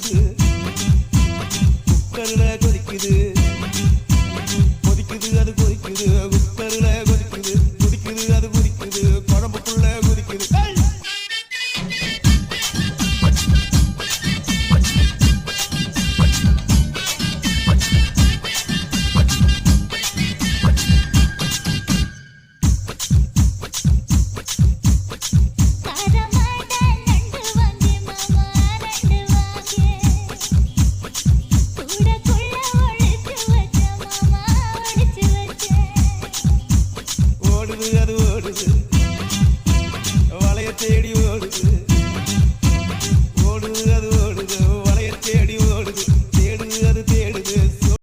கொதிக்குது குக்கரில் கொதிக்குது. கொதிக்குது அது கொதிக்குது. குக்கரில் கொதிக்குது. கொதிக்குது அது கொதிக்குது. ஓடுது அது ஓடுது வளைய தேடி ஓடுது